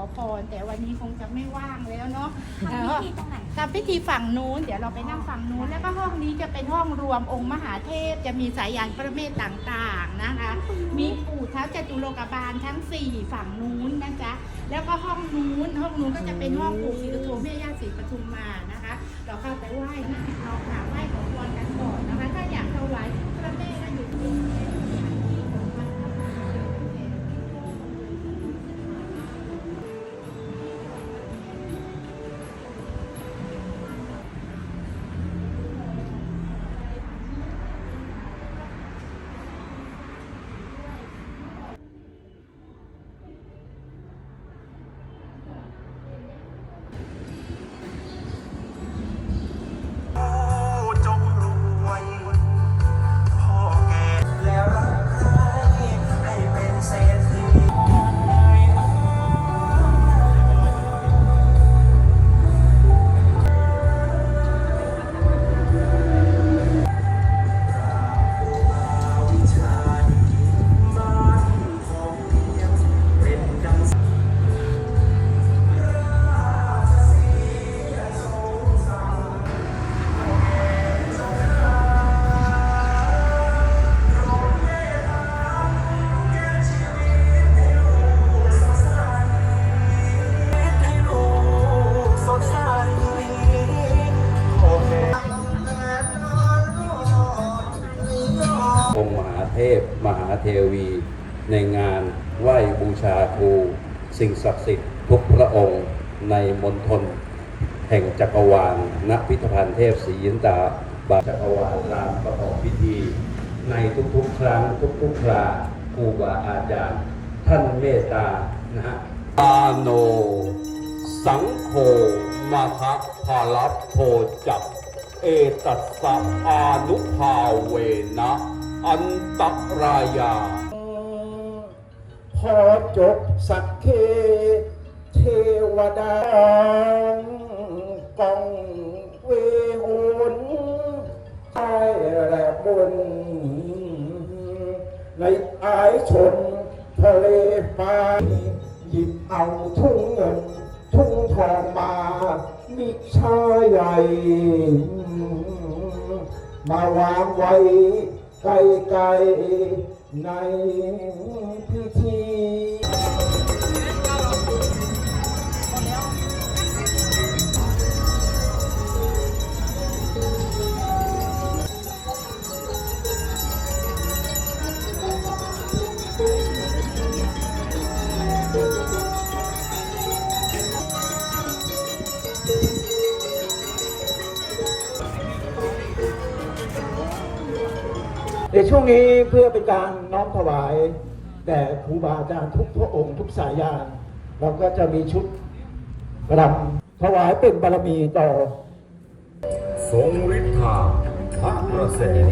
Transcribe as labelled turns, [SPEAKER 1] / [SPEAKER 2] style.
[SPEAKER 1] อพร แต่วันนี้คงจะไม่ว่างแล้วเนาะ
[SPEAKER 2] ทำพิธีตรงไหน
[SPEAKER 1] ทำพิธีฝั่งนู้น เดี๋ยวเราไปนั่งฝั่งนู้น แล้วก็ห้องนี้จะเป็นห้องรวมองค์มหาเทพ จะมีสายยานพระเมตต่างๆนะคะ มีปู่ท้าวจตุโลกบาลทั้ง 4 ฝั่งนู้นนะจ๊ะ แล้วก็ห้องนู้น ห้องนู้นก็จะเป็นห้องปู่ศรีสุโธแม่ย่าศรีปทุมมานะคะ เราเข้าไปไหว้นะเรากราบไหว้ขอพร อง
[SPEAKER 3] ค์
[SPEAKER 4] มหาเทพ มหาเทวี ในงานไหว้บูชาครูสิ่งศักดิ์สิทธิ์ทุกพระองค์ในมณฑลแห่งจักรวาลณพิพิธภัณฑ์เทพศรียินตาบาจักรวาลรามประกอบพิธี ในทุกๆ ครั้งทุกๆคราครูบาอาจารย์ ท่านเมตตานะฮะอาโน สังโฆมาทะภาลัพโทจักเอตัสสะอานุภาเวนะ อันตรายา
[SPEAKER 5] พอจบสักเค เทวดากองเวโอนใต้แรบบน ในอายชนทะเลฟ้าหยิบเอาทุ่งเงิน ทุ่งทองมามิชาใหญ่ มาวางไว้ ไกลๆใน ในช่วงนี้เพื่อเป็นการน้อมถวายแด่ครูบาอาจารย์ทุกพระองค์ทุกสายญาณเราก็จะมีชุดรำถวายเป็นบารมีต่อ
[SPEAKER 4] ทรงฤทธาพระประเสริฐ